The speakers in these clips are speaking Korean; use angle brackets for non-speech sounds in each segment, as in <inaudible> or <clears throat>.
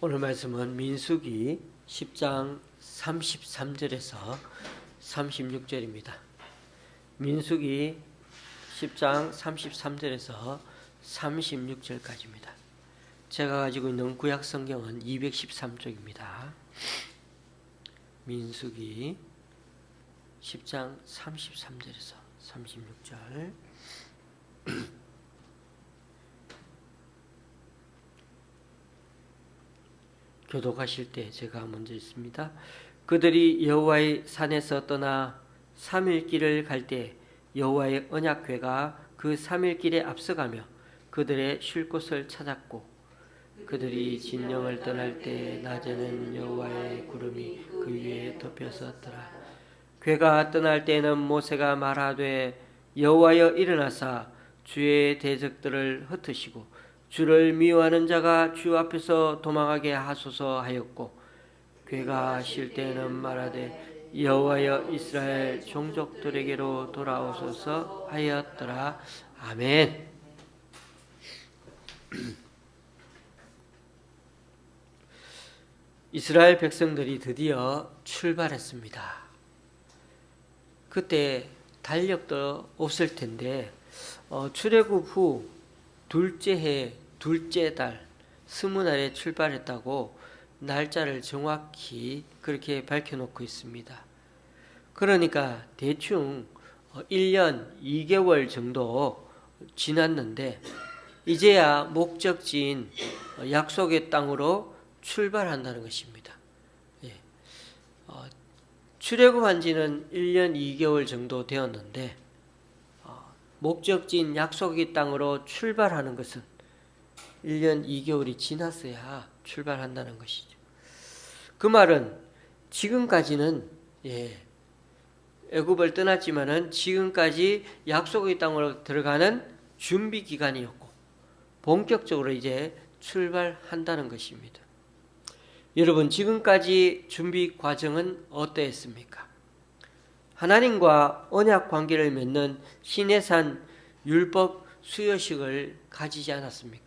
오늘 말씀은 민수기 10장 33절에서 36절입니다. 민수기 10장 33절에서 36절까지입니다. 제가 가지고 있는 구약 성경은 213쪽입니다. 민수기 10장 33절에서 36절 교독하실 때 제가 먼저 있습니다. 그들이 여호와의 산에서 떠나 3일 길을 갈 때 여호와의 언약궤가 그 3일 길에 앞서가며 그들의 쉴 곳을 찾았고 그들이 진영을 떠날 때 낮에는 여호와의 구름이 그 위에 덮여섰더라. 괴가 떠날 때에는 모세가 말하되 여호와여 일어나사 주의 대적들을 흩으시고 주를 미워하는 자가 주 앞에서 도망하게 하소서 하였고 괴가 쉴 때에는 말하되 여호와여 이스라엘 종족들에게로 돌아오소서 하였더라 아멘. <clears throat> 이스라엘 백성들이 드디어 출발했습니다. 그때 달력도 없을 텐데 어, 출애굽 후 둘째 해 둘째 달 스무 날에 출발했다고 날짜를 정확히 그렇게 밝혀놓고 있습니다. 그러니까 대충 1년 2개월 정도 지났는데 이제야 목적지인 약속의 땅으로 출발한다는 것입니다. 예. 어, 출애굽한 지는 1년 2개월 정도 되었는데 어, 목적지인 약속의 땅으로 출발하는 것은 1년 2개월이 지났어야 출발한다는 것이죠. 그 말은 지금까지는 예, 애굽을 떠났지만은 지금까지 약속의 땅으로 들어가는 준비 기간이었고 본격적으로 이제 출발한다는 것입니다. 여러분 지금까지 준비 과정은 어떠했습니까? 하나님과 언약 관계를 맺는 시내산 율법 수여식을 가지지 않았습니까?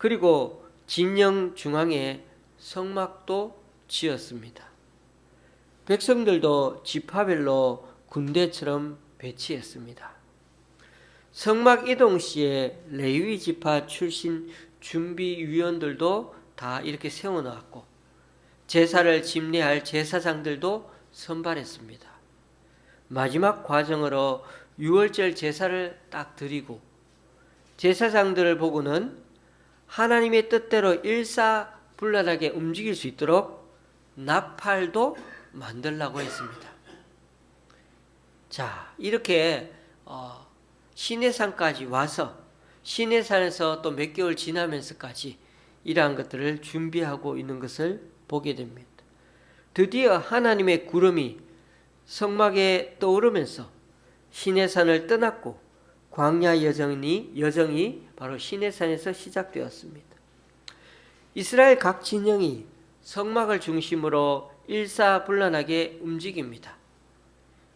그리고 진영 중앙에 성막도 지었습니다. 백성들도 지파별로 군대처럼 배치했습니다. 성막 이동 시에 레위 지파 출신 준비위원들도 다 이렇게 세워놓았고 제사를 집례할 제사장들도 선발했습니다. 마지막 과정으로 유월절 제사를 딱 드리고 제사장들을 보고는 하나님의 뜻대로 일사불란하게 움직일 수 있도록 나팔도 만들라고 했습니다. 자, 이렇게 어, 시내산까지 와서 시내산에서 또 몇 개월 지나면서까지 이러한 것들을 준비하고 있는 것을 보게 됩니다. 드디어 하나님의 구름이 성막에 떠오르면서 시내산을 떠났고 광야 여정이 여정이 바로 시내산에서 시작되었습니다. 이스라엘 각 진영이 성막을 중심으로 일사불란하게 움직입니다.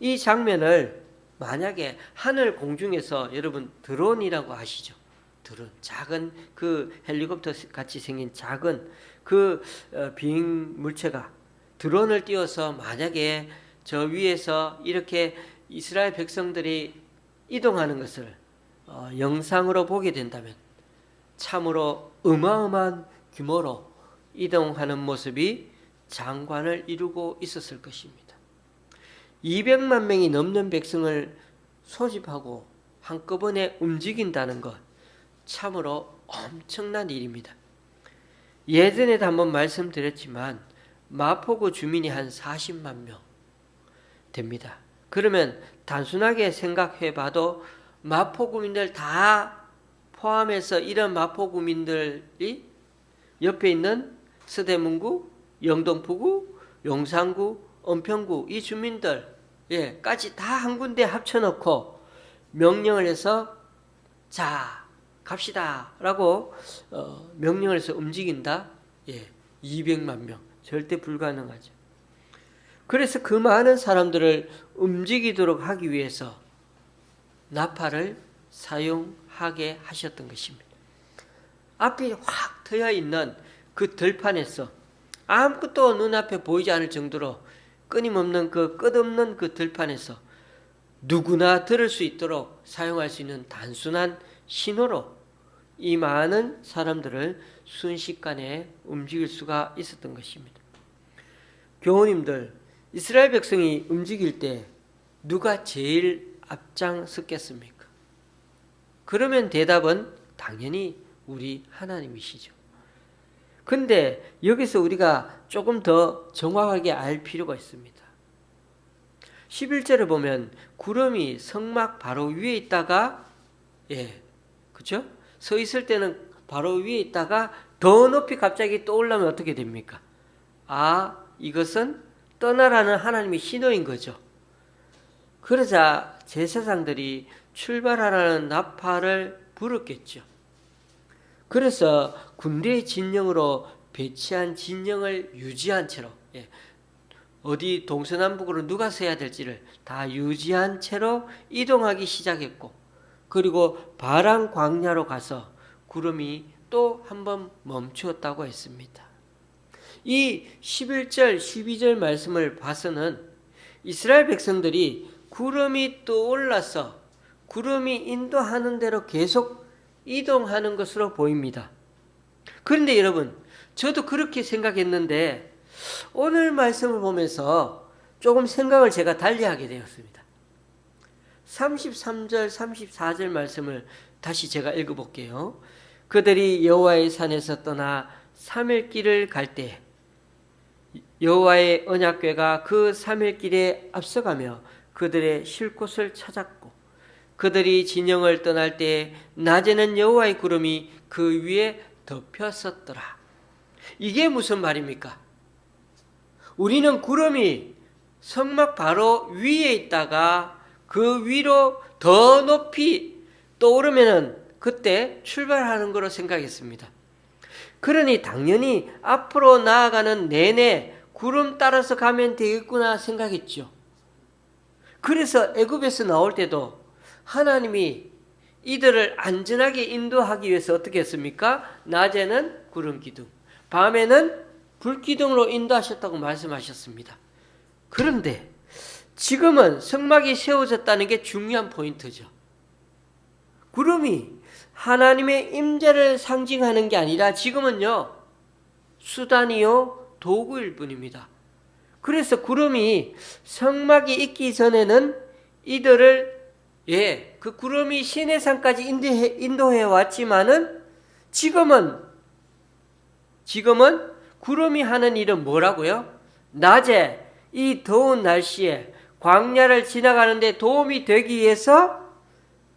이 장면을 만약에 하늘 공중에서 여러분 드론이라고 아시죠? 드론 작은 그 헬리콥터 같이 생긴 작은 그 어, 비행 물체가 드론을 띄워서 만약에 저 위에서 이렇게 이스라엘 백성들이 이동하는 것을 어, 영상으로 보게 된다면 참으로 어마어마한 규모로 이동하는 모습이 장관을 이루고 있었을 것입니다. 200만 명이 넘는 백성을 소집하고 한꺼번에 움직인다는 것 참으로 엄청난 일입니다. 예전에도 한번 말씀드렸지만 마포구 주민이 한 40만 명 됩니다. 그러면 단순하게 생각해 봐도 마포구민들 다 포함해서 이런 마포구민들이 옆에 있는 서대문구, 영동포구, 용산구, 은평구 이 주민들 예,까지 다 한 군데 합쳐놓고 명령을 해서 자 갑시다라고 어, 명령을 해서 움직인다. 예, 200만 명 절대 불가능하죠. 그래서 그 많은 사람들을 움직이도록 하기 위해서 나팔을 사용하게 하셨던 것입니다. 앞에 확 트여 있는 그 들판에서 아무것도 눈앞에 보이지 않을 정도로 끊임없는 그 끝없는 그 들판에서 누구나 들을 수 있도록 사용할 수 있는 단순한 신호로 이 많은 사람들을 순식간에 움직일 수가 있었던 것입니다. 교우님들, 이스라엘 백성이 움직일 때 누가 제일 앞장섰겠습니까? 그러면 대답은 당연히 우리 하나님이시죠. 근데 여기서 우리가 조금 더 정확하게 알 필요가 있습니다. 11절에 보면 구름이 성막 바로 위에 있다가 예. 그죠? 서 있을 때는 바로 위에 있다가 더 높이 갑자기 떠올라면 어떻게 됩니까? 아, 이것은 떠나라는 하나님의 신호인 거죠. 그러자 제사장들이 출발하라는 나팔을 불었겠죠. 그래서 군대의 진영으로 배치한 진영을 유지한 채로 예, 어디 동서남북으로 누가 서야 될지를 다 유지한 채로 이동하기 시작했고 그리고 바람 광야로 가서 구름이 또 한 번 멈추었다고 했습니다. 이 11절 12절 말씀을 봐서는 이스라엘 백성들이 구름이 떠올라서 구름이 인도하는 대로 계속 이동하는 것으로 보입니다. 그런데 여러분, 저도 그렇게 생각했는데 오늘 말씀을 보면서 조금 생각을 제가 달리하게 되었습니다. 33절, 34절 말씀을 다시 제가 읽어볼게요. 그들이 여호와의 산에서 떠나 3일 길을 갈 때 여호와의 언약궤가 그 3일 길에 앞서가며 그들의 쉴 곳을 찾았고 그들이 진영을 떠날 때 낮에는 여호와의 구름이 그 위에 덮였었더라. 이게 무슨 말입니까? 우리는 구름이 성막 바로 위에 있다가 그 위로 더 높이 떠오르면은 그때 출발하는 거로 생각했습니다. 그러니 당연히 앞으로 나아가는 내내 구름 따라서 가면 되겠구나 생각했죠. 그래서 애굽에서 나올 때도 하나님이 이들을 안전하게 인도하기 위해서 어떻게 했습니까? 낮에는 구름 기둥, 밤에는 불 기둥으로 인도하셨다고 말씀하셨습니다. 그런데 지금은 성막이 세워졌다는 게 중요한 포인트죠. 구름이 하나님의 임재를 상징하는 게 아니라 지금은요 수단이요 도구일 뿐입니다. 그래서 구름이 성막이 있기 전에는 이들을 예, 그 구름이 시내산까지 인도해, 인도해 왔지만은 지금은 지금은 구름이 하는 일은 뭐라고요? 낮에 이 더운 날씨에 광야를 지나가는데 도움이 되기 위해서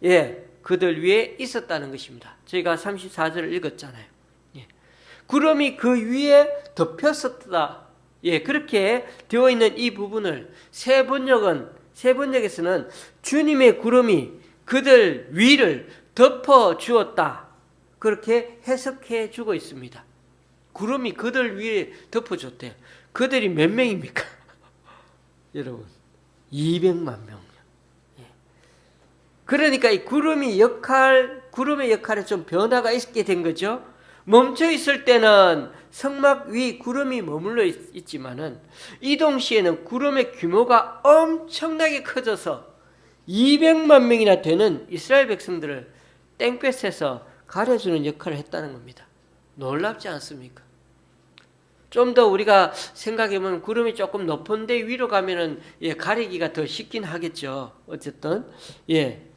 예, 그들 위에 있었다는 것입니다. 저희가 34절을 읽었잖아요. 예. 구름이 그 위에 덮였었다. 예, 그렇게 되어 있는 이 부분을 세 번역은 세 번역에서는 주님의 구름이 그들 위를 덮어 주었다. 그렇게 해석해 주고 있습니다. 구름이 그들 위에 덮어 줬대요. 그들이 몇 명입니까? <laughs> 여러분, 200만 명. 예. 그러니까 이 구름이 역할, 구름의 역할에 좀 변화가 있게 된 거죠. 멈춰 있을 때는 성막 위 구름이 머물러 있, 지만은 이동 시에는 구름의 규모가 엄청나게 커져서 200만 명이나 되는 이스라엘 백성들을 땡볕에서 가려주는 역할을 했다는 겁니다. 놀랍지 않습니까? 좀 더 우리가 생각해보면 구름이 조금 높은데 위로 가면은 예, 가리기가 더 쉽긴 하겠죠. 어쨌든 예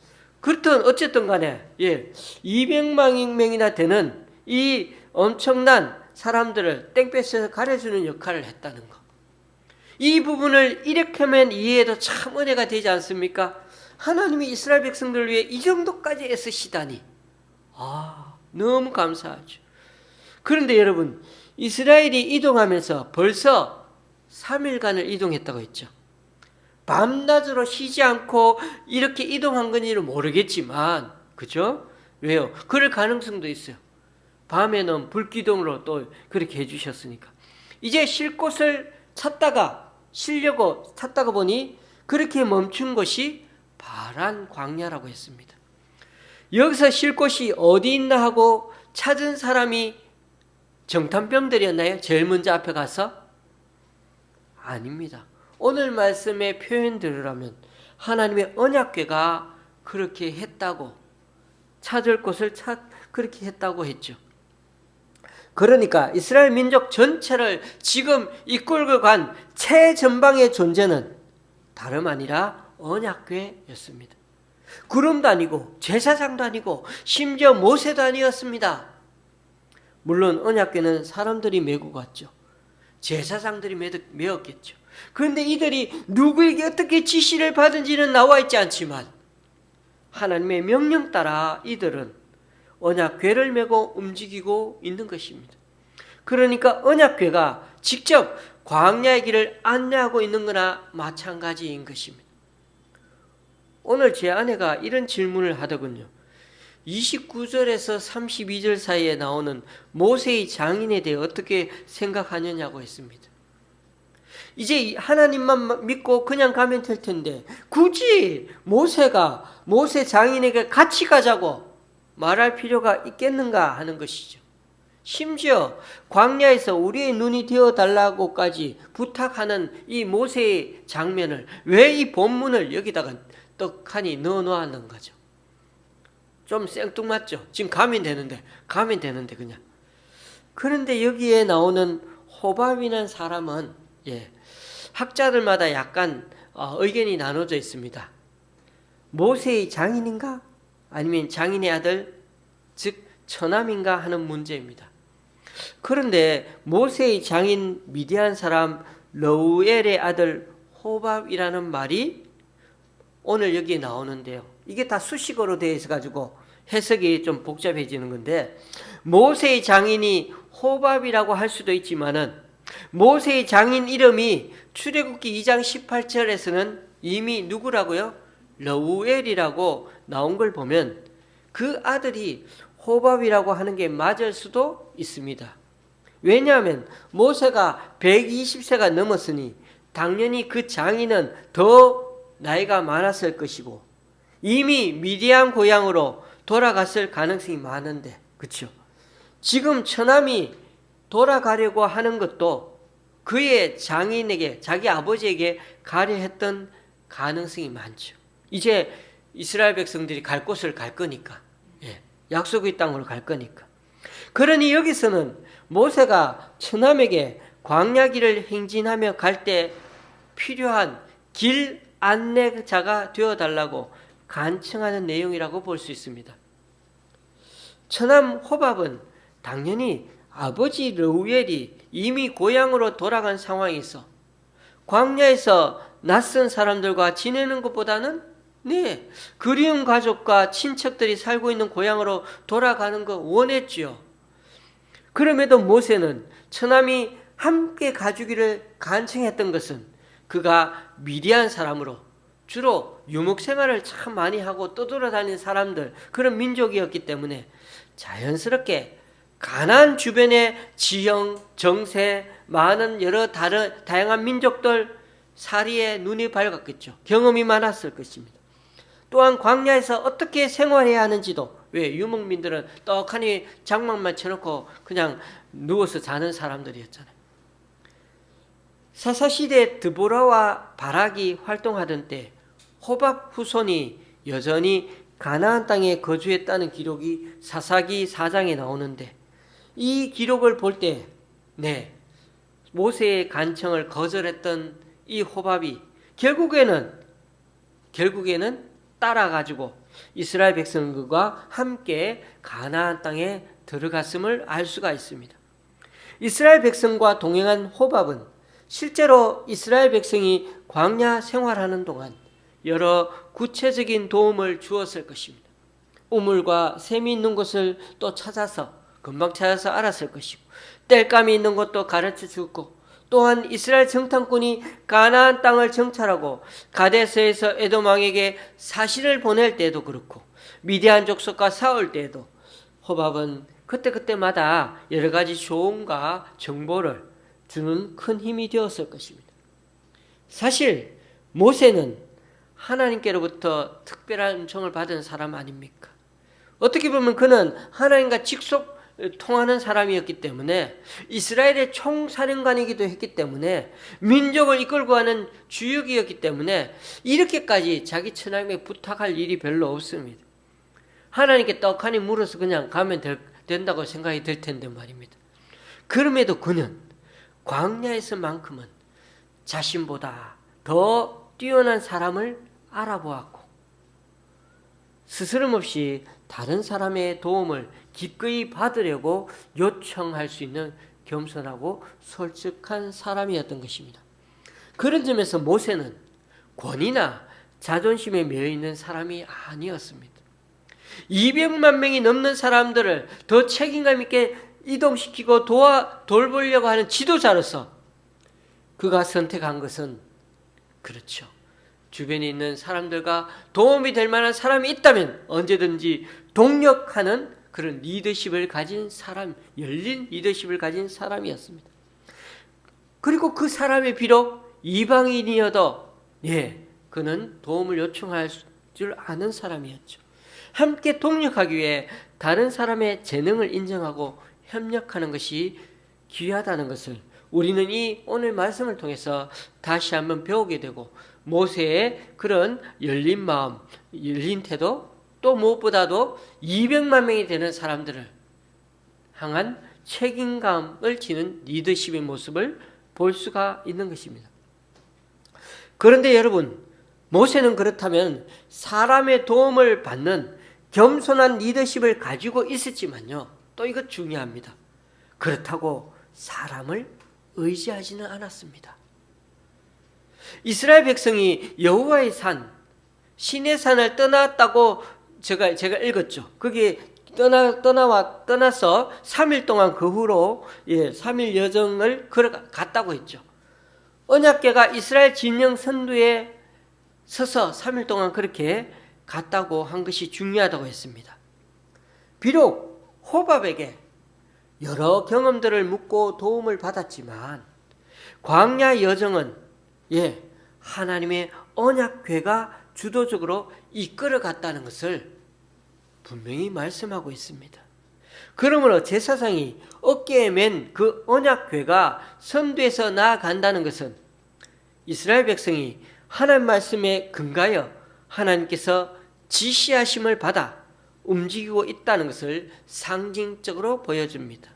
그렇든 어쨌든 간에 예 200만 명이나 되는 이 엄청난 사람들을 땡볕에서 가려주는 역할을 했다는 것. 이 부분을 이렇게 하면 이해해도 참 은혜가 되지 않습니까? 하나님이 이스라엘 백성들을 위해 이 정도까지 애쓰시다니. 아, 너무 감사하죠. 그런데 여러분, 이스라엘이 이동하면서 벌써 3일간을 이동했다고 했죠. 밤낮으로 쉬지 않고 이렇게 이동한 건지는 모르겠지만, 그죠? 왜요? 그럴 가능성도 있어요. 밤에는 불기둥으로 또 그렇게 해주셨으니까. 이제 쉴 곳을 찾다가, 쉬려고 찾다가 보니 그렇게 멈춘 것이 바란 광야라고 했습니다. 여기서 쉴 곳이 어디 있나 하고 찾은 사람이 정탐병들이었나요? 제일 먼저 앞에 가서? 아닙니다. 오늘 말씀의 표현들이라면 하나님의 언약궤가 그렇게 했다고 찾을 곳을 찾 그렇게 했다고 했죠. 그러니까 이스라엘 민족 전체를 지금 이끌고 간 최전방의 존재는 다름 아니라 언약궤였습니다. 구름도 아니고 제사장도 아니고 심지어 모세도 아니었습니다. 물론 언약궤는 사람들이 메고 갔죠. 제사장들이 메었겠죠. 그런데 이들이 누구에게 어떻게 지시를 받은지는 나와 있지 않지만 하나님의 명령 따라 이들은 언약궤를 메고 움직이고 있는 것입니다. 그러니까 언약궤가 직접 광야의 길을 안내하고 있는 거나 마찬가지인 것입니다. 오늘 제 아내가 이런 질문을 하더군요. 29절에서 32절 사이에 나오는 모세의 장인에 대해 어떻게 생각하느냐고 했습니다. 이제 하나님만 믿고 그냥 가면 될 텐데 굳이 모세가 모세 장인에게 같이 가자고 말할 필요가 있겠는가 하는 것이죠. 심지어 광야에서 우리의 눈이 되어 달라고까지 부탁하는 이 모세의 장면을 왜 이 본문을 여기다가 떡하니 넣어 놓았는 거죠. 좀 생뚱맞죠. 지금 가면 되는데 가면 되는데 그냥. 그런데 여기에 나오는 호밥이라는 사람은 예, 학자들마다 약간 어, 의견이 나눠져 있습니다. 모세의 장인인가? 아니면 장인의 아들, 즉 처남인가 하는 문제입니다. 그런데 모세의 장인 미디안 사람 러우엘의 아들 호밥이라는 말이 오늘 여기 나오는데요. 이게 다 수식어로 되어 있어 가지고 해석이 좀 복잡해지는 건데 모세의 장인이 호밥이라고 할 수도 있지만은 모세의 장인 이름이 출애굽기 2장 18절에서는 이미 누구라고요? 러우엘이라고 나온 걸 보면 그 아들이 호밥이라고 하는 게 맞을 수도 있습니다. 왜냐하면 모세가 120세가 넘었으니 당연히 그 장인은 더 나이가 많았을 것이고 이미 미디안 고향으로 돌아갔을 가능성이 많은데 그렇죠? 지금 처남이 돌아가려고 하는 것도 그의 장인에게 자기 아버지에게 가려 했던 가능성이 많죠. 이제 이스라엘 백성들이 갈 곳을 갈 거니까 예, 약속의 땅으로 갈 거니까. 그러니 여기서는 모세가 처남에게 광야길을 행진하며 갈 때 필요한 길 안내자가 되어 달라고 간청하는 내용이라고 볼 수 있습니다. 처남 호밥은 당연히 아버지 르우엘이 이미 고향으로 돌아간 상황에서 광야에서 낯선 사람들과 지내는 것보다는 네 그리운 가족과 친척들이 살고 있는 고향으로 돌아가는 거 원했지요. 그럼에도 모세는 처남이 함께 가주기를 간청했던 것은 그가 미디안 사람으로 주로 유목 생활을 참 많이 하고 떠돌아다니는 사람들 그런 민족이었기 때문에 자연스럽게 가난 주변의 지형, 정세, 많은 여러 다른 다양한 민족들 사리에 눈이 밝았겠죠. 경험이 많았을 것입니다. 또한 광야에서 어떻게 생활해야 하는지도 왜 유목민들은 떡하니 장막만 쳐놓고 그냥 누워서 자는 사람들이었잖아요. 사사 시대 드보라와 바락이 활동하던 때 호밥 후손이 여전히 가나안 땅에 거주했다는 기록이 사사기 4장에 나오는데 이 기록을 볼 때 네, 모세의 간청을 거절했던 이 호밥이 결국에는 결국에는 따라 가지고 이스라엘 백성들과 함께 가나안 땅에 들어갔음을 알 수가 있습니다. 이스라엘 백성과 동행한 호밥은 실제로 이스라엘 백성이 광야 생활하는 동안 여러 구체적인 도움을 주었을 것입니다. 우물과 샘이 있는 곳을 또 찾아서 금방 찾아서 알았을 것이고 땔감이 있는 것도 가르쳐 주고 또한 이스라엘 정탐꾼이 가나안 땅을 정찰하고 가데스에서 에돔 왕에게 사실을 보낼 때도 그렇고 미디안 족속과 싸울 때에도 호밥은 그때그때마다 여러 가지 조언과 정보를 주는 큰 힘이 되었을 것입니다. 사실 모세는 하나님께로부터 특별한 은총을 받은 사람 아닙니까? 어떻게 보면 그는 하나님과 직속 통하는 사람이었기 때문에 이스라엘의 총사령관이기도 했기 때문에 민족을 이끌고 가는 주역이었기 때문에 이렇게까지 자기 처남에게 부탁할 일이 별로 없습니다. 하나님께 떡하니 물어서 그냥 가면 될, 된다고 생각이 들 텐데 말입니다. 그럼에도 그는 광야에서만큼은 자신보다 더 뛰어난 사람을 알아보았고 스스럼 없이 다른 사람의 도움을 기꺼이 받으려고 요청할 수 있는 겸손하고 솔직한 사람이었던 것입니다. 그런 점에서 모세는 권위나 자존심에 매여 있는 사람이 아니었습니다. 200만 명이 넘는 사람들을 더 책임감 있게 이동시키고 도와 돌보려고 하는 지도자로서 그가 선택한 것은 그렇죠. 주변에 있는 사람들과 도움이 될 만한 사람이 있다면 언제든지 동력하는 그런 리더십을 가진 사람, 열린 리더십을 가진 사람이었습니다. 그리고 그 사람이 비록 이방인이어도 예, 그는 도움을 요청할 줄 아는 사람이었죠. 함께 동력하기 위해 다른 사람의 재능을 인정하고 협력하는 것이 귀하다는 것을 우리는 이 오늘 말씀을 통해서 다시 한번 배우게 되고 모세의 그런 열린 마음, 열린 태도 또 무엇보다도 200만 명이 되는 사람들을 향한 책임감을 지는 리더십의 모습을 볼 수가 있는 것입니다. 그런데 여러분, 모세는 그렇다면 사람의 도움을 받는 겸손한 리더십을 가지고 있었지만요. 또 이것 중요합니다. 그렇다고 사람을 의지하지는 않았습니다. 이스라엘 백성이 여호와의 산 신의 산을 떠났다고 제가 제가 읽었죠. 그게 떠나 떠나와 떠나서 3일 동안 그 후로 예, 3일 여정을 걸어갔다고 했죠. 언약궤가 이스라엘 진영 선두에 서서 3일 동안 그렇게 갔다고 한 것이 중요하다고 했습니다. 비록 호밥에게 여러 경험들을 묻고 도움을 받았지만 광야 여정은 예, 하나님의 언약궤가 주도적으로 이끌어 갔다는 것을 분명히 말씀하고 있습니다. 그러므로 제사장이 어깨에 맨 그 언약궤가 선두에서 나아간다는 것은 이스라엘 백성이 하나님 말씀에 근거하여 하나님께서 지시하심을 받아 움직이고 있다는 것을 상징적으로 보여줍니다.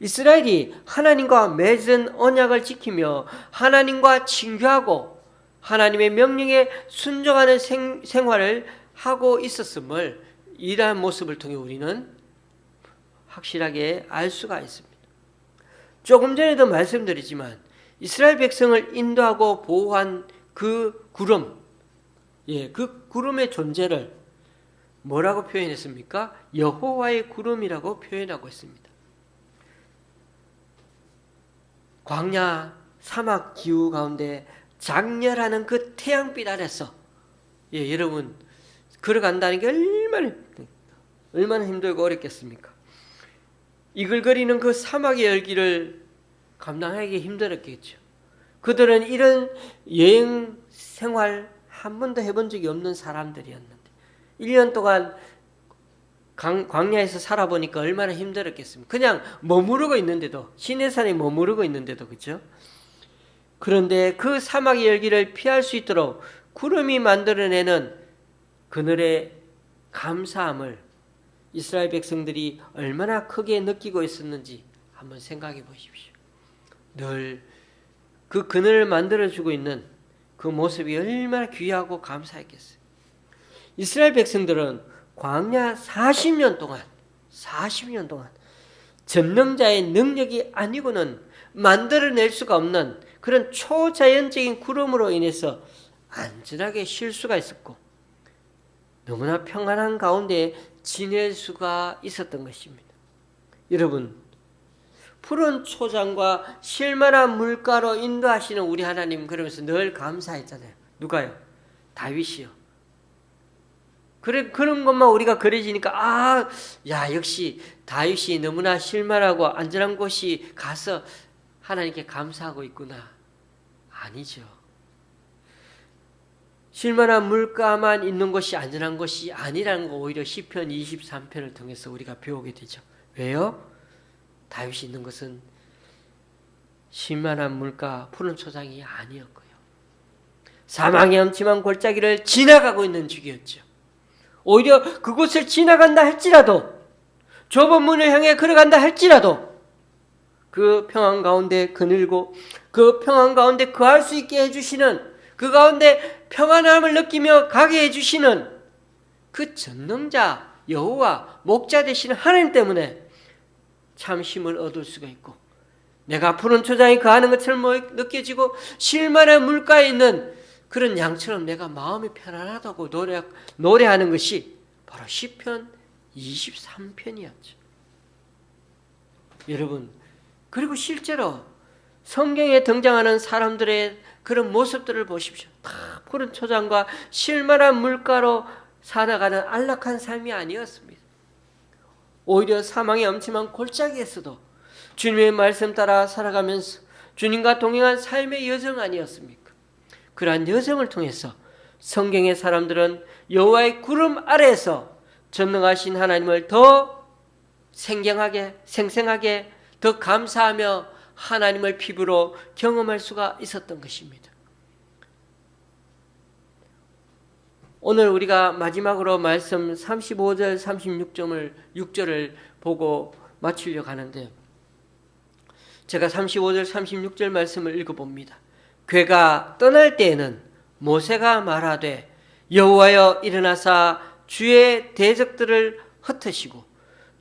이스라엘이 하나님과 맺은 언약을 지키며 하나님과 친교하고 하나님의 명령에 순종하는 생, 생활을 하고 있었음을 이러한 모습을 통해 우리는 확실하게 알 수가 있습니다. 조금 전에도 말씀드리지만 이스라엘 백성을 인도하고 보호한 그 구름, 예, 그 구름의 존재를 뭐라고 표현했습니까? 여호와의 구름이라고 표현하고 있습니다. 광야 사막 기후 가운데 장렬하는 그 태양빛 아래서 예, 여러분 걸어간다는 게 얼마나 얼마나 힘들고 어렵겠습니까? 이글거리는 그 사막의 열기를 감당하기 힘들었겠죠. 그들은 이런 여행 생활 한 번도 해본 적이 없는 사람들이었는데 1년 동안 강, 광야에서 살아보니까 얼마나 힘들었겠습니까? 그냥 머무르고 있는데도 시내산에 머무르고 있는데도 그죠? 그런데 그 사막의 열기를 피할 수 있도록 구름이 만들어내는 그늘의 감사함을 이스라엘 백성들이 얼마나 크게 느끼고 있었는지 한번 생각해 보십시오. 늘 그 그늘을 만들어주고 있는 그 모습이 얼마나 귀하고 감사했겠어요. 이스라엘 백성들은 광야 40년 동안 40년 동안 전능자의 능력이 아니고는 만들어낼 수가 없는 그런 초자연적인 구름으로 인해서 안전하게 쉴 수가 있었고 너무나 평안한 가운데 지낼 수가 있었던 것입니다. 여러분 푸른 초장과 실만한 물가로 인도하시는 우리 하나님 그러면서 늘 감사했잖아요. 누가요? 다윗이요. 그래 그런 것만 우리가 그려지니까 아, 야 역시 다윗이 너무나 실만하고 안전한 곳이 가서 하나님께 감사하고 있구나. 아니죠. 실만한 물가만 있는 것이 안전한 것이 아니라는 거 오히려 시편 23편을 통해서 우리가 배우게 되죠. 왜요? 다윗이 있는 것은 신만한 물가 푸른 초장이 아니었고요. 사망의 엄침한 골짜기를 지나가고 있는 중이었죠. 오히려 그곳을 지나간다 할지라도 좁은 문을 향해 걸어간다 할지라도 그 평안 가운데 그늘고 그 평안 가운데 거할 수 있게 해주시는 그 가운데 평안함을 느끼며 가게 해주시는 그 전능자 여호와 목자 되시는 하나님 때문에 참 힘을 얻을 수가 있고 내가 푸른 초장이 거하는 것처럼 뭐 느껴지고 실만한 물가에 있는 그런 양처럼 내가 마음이 편안하다고 노래, 노래하는 것이 바로 시편 23편이었죠. 여러분 그리고 실제로 성경에 등장하는 사람들의 그런 모습들을 보십시오. 다 푸른 초장과 실만한 물가로 살아가는 안락한 삶이 아니었습니다. 오히려 사망의 엄침한 골짜기에서도 주님의 말씀 따라 살아가면서 주님과 동행한 삶의 여정 아니었습니까? 그러한 여정을 통해서 성경의 사람들은 여호와의 구름 아래에서 전능하신 하나님을 더 생경하게 생생하게 더 감사하며 하나님을 피부로 경험할 수가 있었던 것입니다. 오늘 우리가 마지막으로 말씀 35절 36점을 6절을 보고 마치려고 하는데 제가 35절 36절 말씀을 읽어 봅니다. 괴가 떠날 때에는 모세가 말하되 여호와여 일어나사 주의 대적들을 흩으시고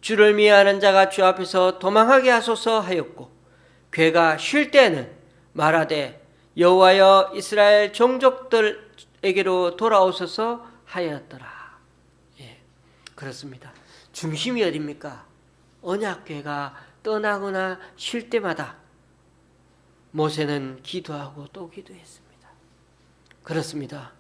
주를 미워하는 자가 주 앞에서 도망하게 하소서 하였고 괴가 쉴 때는 말하되 여호와여 이스라엘 종족들에게로 돌아오소서 하였더라. 예, 그렇습니다. 중심이 어딥니까? 언약궤가 떠나거나 쉴 때마다 모세는 기도하고 또 기도했습니다. 그렇습니다.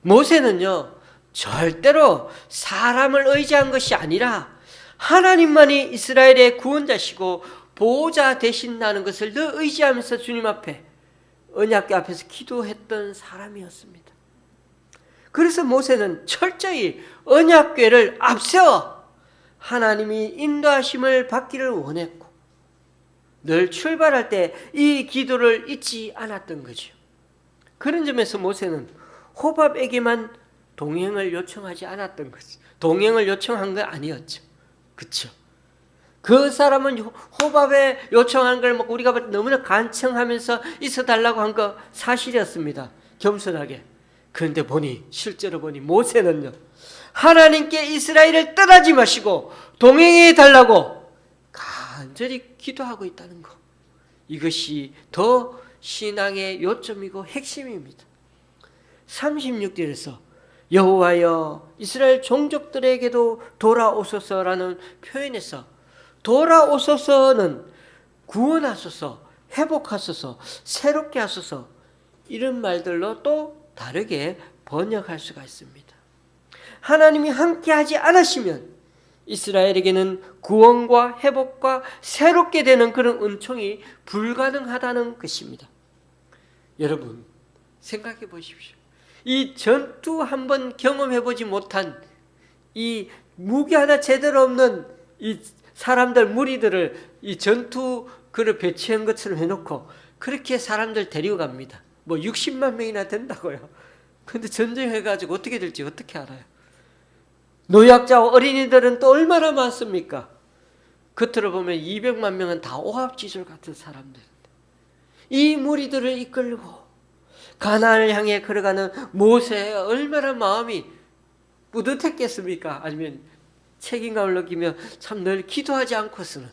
모세는요, 절대로 사람을 의지한 것이 아니라 하나님만이 이스라엘의 구원자시고 보호자 되신다는 것을 늘 의지하면서 주님 앞에 언약궤 앞에서 기도했던 사람이었습니다. 그래서 모세는 철저히 언약궤를 앞세워 하나님이 인도하심을 받기를 원했고 늘 출발할 때 이 기도를 잊지 않았던 거죠. 그런 점에서 모세는 호밥에게만 동행을 요청하지 않았던 거죠. 동행을 요청한 건 아니었죠. 그렇죠. 그 사람은 호밥에 요청한 걸 우리가 너무나 간청하면서 있어 달라고 한 거 사실이었습니다. 겸손하게. 그런데 보니 실제로 보니 모세는요. 하나님께 이스라엘을 떠나지 마시고 동행해 달라고 간절히 기도하고 있다는 거. 이것이 더 신앙의 요점이고 핵심입니다. 36절에서 여호와여 이스라엘 종족들에게도 돌아오소서라는 표현에서 돌아오소서는 구원하소서, 회복하소서, 새롭게 하소서 이런 말들로 또 다르게 번역할 수가 있습니다. 하나님이 함께하지 않으시면 이스라엘에게는 구원과 회복과 새롭게 되는 그런 은총이 불가능하다는 것입니다. 여러분 생각해 보십시오. 이 전투 한번 경험해 보지 못한 이 무기 하나 제대로 없는 이 사람들 무리들을 이 전투 그를 배치한 것처럼 해놓고 그렇게 사람들 데리고 갑니다. 뭐 60만 명이나 된다고요. 근데 전쟁해가지고 어떻게 될지 어떻게 알아요? 노약자와 어린이들은 또 얼마나 많습니까? 겉으로 보면 200만 명은 다 오합지졸 같은 사람들. 이 무리들을 이끌고 가나안을 향해 걸어가는 모세의 얼마나 마음이 뿌듯했겠습니까? 아니면 책임감을 느끼며 참 늘 기도하지 않고서는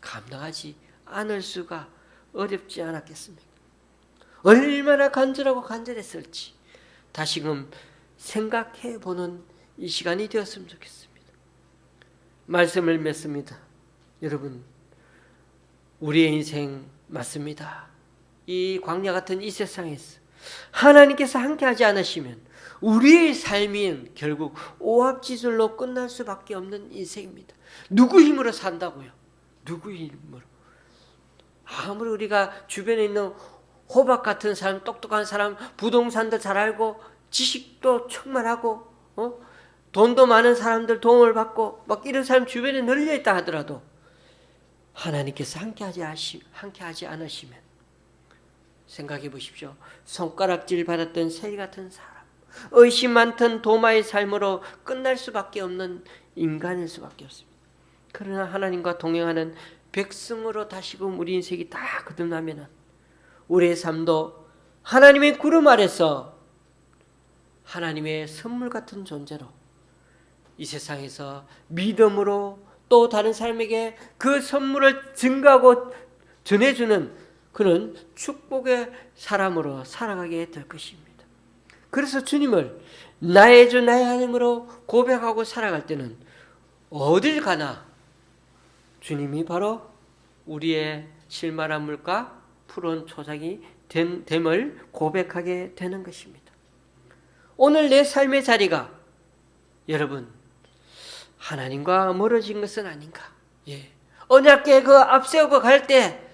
감당하지 않을 수가 어렵지 않았겠습니까? 얼마나 간절하고 간절했을지 다시금 생각해 보는 이 시간이 되었으면 좋겠습니다. 말씀을 맺습니다. 여러분, 우리의 인생 맞습니다. 이 광야 같은 이 세상에서 하나님께서 함께하지 않으시면 우리의 삶인 결국 오합지졸로 끝날 수밖에 없는 인생입니다. 누구 힘으로 산다고요? 누구 힘으로? 아무리 우리가 주변에 있는 호박 같은 사람, 똑똑한 사람, 부동산도 잘 알고 지식도 충만하고 어? 돈도 많은 사람들 도움을 받고 막 이런 사람 주변에 널려 있다 하더라도 하나님께서 함께하지 않으시면 생각해 보십시오. 손가락질 받았던 새 같은 사람, 의심 많던 도마의 삶으로 끝날 수밖에 없는 인간일 수밖에 없습니다. 그러나 하나님과 동행하는 백성으로 다시금 우리 인생이 다 거듭나면은 우리의 삶도 하나님의 구름 아래서 하나님의 선물 같은 존재로 이 세상에서 믿음으로 또 다른 사람에게 그 선물을 증가하고 전해주는 그런 축복의 사람으로 살아가게 될 것입니다. 그래서 주님을 나의 주 나의 하나님으로 고백하고 살아갈 때는 어딜 가나 주님이 바로 우리의 실마란 물과 푸른 초장이 된, 됨을 고백하게 되는 것입니다. 오늘 내 삶의 자리가 여러분 하나님과 멀어진 것은 아닌가? 예. 언약계 그 앞세우고 갈 때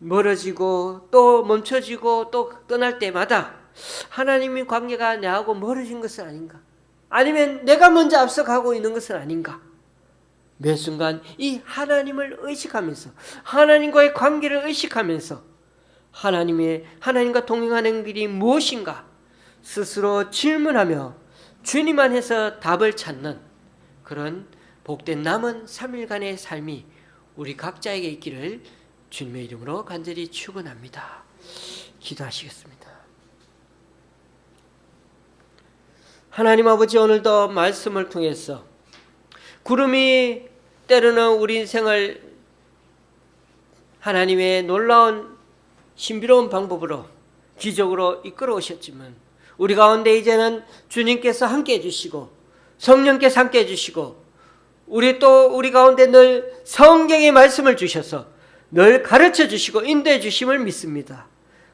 멀어지고 또 멈춰지고 또 떠날 때마다 하나님의 관계가 나하고 멀어진 것은 아닌가? 아니면 내가 먼저 앞서가고 있는 것은 아닌가? 매 순간 이 하나님을 의식하면서 하나님과의 관계를 의식하면서 하나님의 하나님과 동행하는 길이 무엇인가 스스로 질문하며 주님 안에서 답을 찾는 그런 복된 남은 3일간의 삶이 우리 각자에게 있기를 주님의 이름으로 간절히 축원합니다. 기도하시겠습니다. 하나님 아버지 오늘도 말씀을 통해서 구름이 때로는 우리 인생을 하나님의 놀라운 신비로운 방법으로 기적으로 이끌어 오셨지만 우리 가운데 이제는 주님께서 함께 해주시고 성령께서 함께 해주시고 우리 또 우리 가운데 늘 성경의 말씀을 주셔서 늘 가르쳐 주시고 인도해 주심을 믿습니다.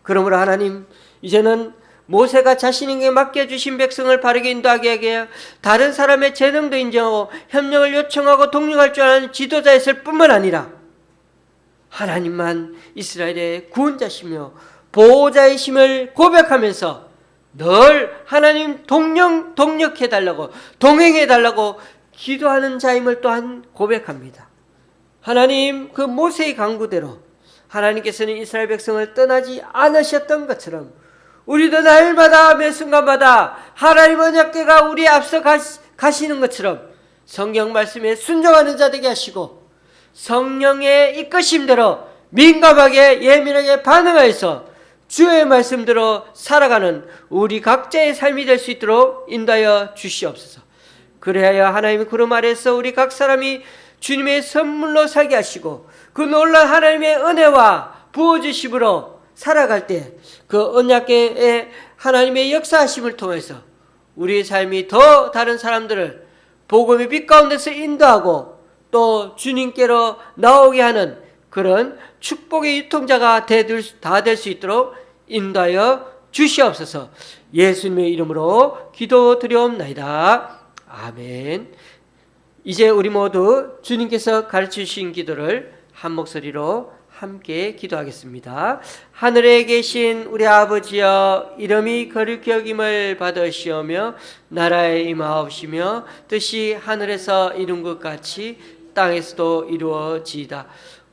그러므로 하나님 이제는 모세가 자신에게 맡겨주신 백성을 바르게 인도하게 하게 다른 사람의 재능도 인정하고 협력을 요청하고 동력할 줄 아는 지도자였을 뿐만 아니라 하나님만 이스라엘의 구원자시며 보호자이심을 고백하면서 늘 하나님 동력 동력해 달라고 동행해 달라고 기도하는 자임을 또한 고백합니다. 하나님 그 모세의 강구대로 하나님께서는 이스라엘 백성을 떠나지 않으셨던 것처럼 우리도 날마다 매 순간마다 하나님 언약궤가 우리 앞서 가시 는 것처럼 성경 말씀에 순종하는 자 되게 하시고 성령의 이끄심대로 민감하게 예민하게 반응하여서 주의 말씀대로 살아가는 우리 각자의 삶이 될 수 있도록 인도하여 주시옵소서. 그래야 하나님의 구름 아래서 우리 각 사람이 주님의 선물로 살게 하시고 그 놀라운 하나님의 은혜와 부어주심으로 살아갈 때 그 언약계의 하나님의 역사하심을 통해서 우리의 삶이 더 다른 사람들을 복음의 빛 가운데서 인도하고 또 주님께로 나오게 하는 그런 축복의 유통자가 다 될 수 있도록 인도하여 주시옵소서 예수님의 이름으로 기도드리옵나이다. 아멘. 이제 우리 모두 주님께서 가르쳐 주신 기도를 한 목소리로 함께 기도하겠습니다. 하늘에 계신 우리 아버지여 이름이 거룩히 여김을 받으시오며 나라에 임하옵시며 뜻이 하늘에서 이룬 것 같이 땅에서도 이루어지이다.